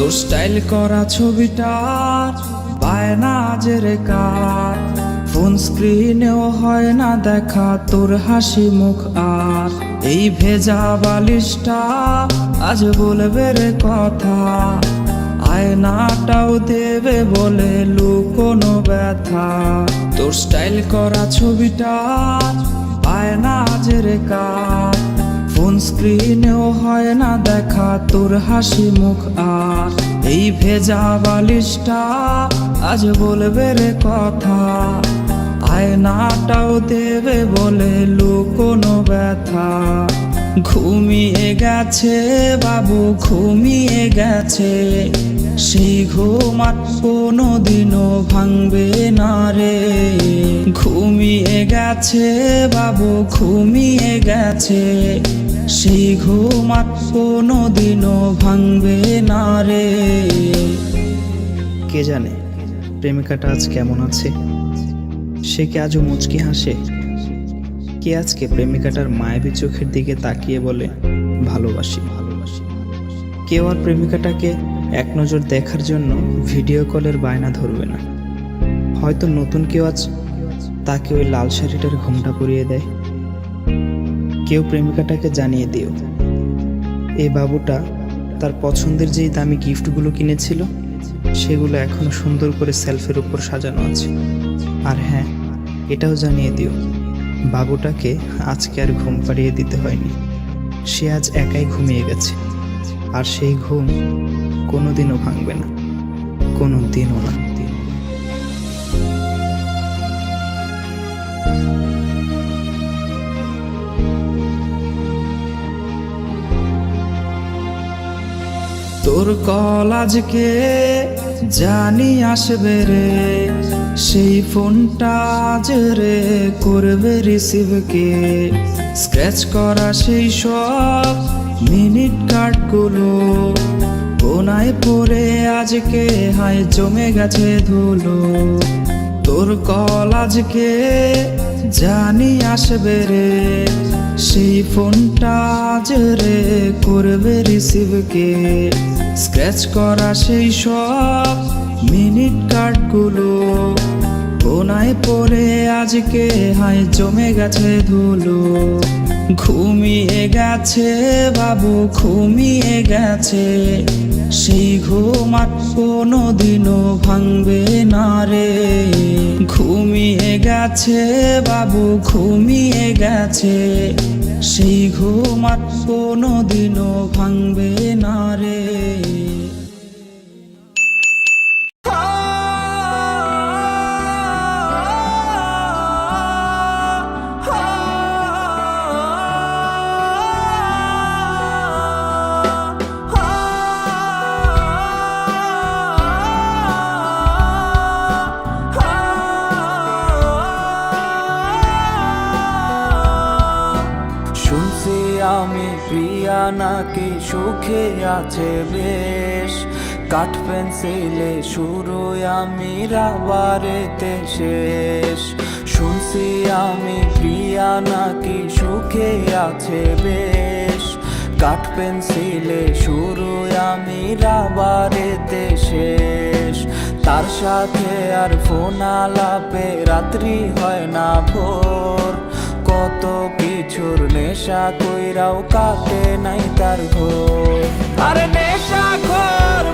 তোর স্টাইল করা ছবিটা, বায়না জেরে কার। ফোন স্ক্রিনেও হয় না দেখা, তোর হাসি মুখ আর। এই ভেজা বালিশটা আজ বলবে রে কথা। আয়নাটাও দেবে বলে লুকোনো ব্যথা। তোর স্টাইল করা ছবিটা আয়না জেরে কার। ফোন স্ক্রিনেও হয় না দেখা, তোর হাসি মুখ আর। এই ভেজা বালিশটা আজ বলবে রে কথা। আয়নাটাও দেবে বলে লুকোনো ব্যথা। ঘুমিয়ে গেছে বাবু, ঘুমিয়ে গেছে। সেই ঘুম আর কোনো দিনও ভাঙবে না রে। ঘুমিয়ে গেছে বাবু, ঘুমিয়ে গেছে। সেই ঘুম আর কোনো দিনও ভাঙবে না রে। কে জানে প্রেমিকাটা আজ কেমন আছে? সে কি আজও মুচকি হাসে? কে আজকে প্রেমিকাটার মায়াবী চোখের দিকে তাকিয়ে বলে ভালোবাসি ভালোবাসি। কেউ আর প্রেমিকাটাকে এক নজর দেখার জন্য ভিডিও কলের বায়না ধরবে না। হয়তো নতুন কেউ আজ তাকে ওই লাল শাড়িটার ঘুমটা পরিয়ে দেয়। কেউ প্রেমিকাটাকে জানিয়ে দিও। এই বাবুটা তার পছন্দের যেই দামি গিফটগুলো কিনেছিল, সেগুলো এখনও সুন্দর করে সেলফের উপর সাজানো আছে। আর হ্যাঁ এটাও জানিয়ে দিও, বাবুটাকে আজকে আর ঘুম পাড়িয়ে দিতে হয়নি। সে আজ একাই ঘুমিয়ে গেছে, আর সেই ঘুম কোনোদিনও ভাঙবে না কোনো দিনও না। তোর কল আজকে জানি আসবে রে? সেই ফোনটা আজ রে করবে রিসিভ কে? স্ক্র্যাচ করা সেই সব মিনিট কার্ডগুলো কোনায় পড়ে আজকে, হায় জমে গেছে ধুলো। তোর কল আজকে জানি আসবে রে, সেই ফোনটা আজ রে করবে রিসিভ কে। স্ক্র্যাচ করা সেই সব মিনিট কার্ডগুলো কোনায় পড়ে আজকে, হায় জমে গেছে ধুলো। ঘুমিয়ে গেছে বাবু, ঘুমিয়ে গেছে। সেই ঘুম আর কোনো দিনও ভাঙবে না রে। গেছে বাবু ঘুমিয়ে গেছে। সেই ঘুমাত কোনো দিনও ভাঙবে না রে। আমি প্রিয়া নাকি সুখে আছে বেশ? কাঠ পেন্সিলে শুরু আমি রাবারেতে শেষ। শুনছি আমি প্রিয়া নাকি সুখে আছে বেশ? কাঠ পেন্সিলে শুরু আমি রাবারেতে শেষ। তার সাথে আর ফোন আলাপে রাত্রি হয় না ভোর। কত কিছুর নেশা কইরাও কাকে নাই তার ঘোর। আরে নেশা ঘর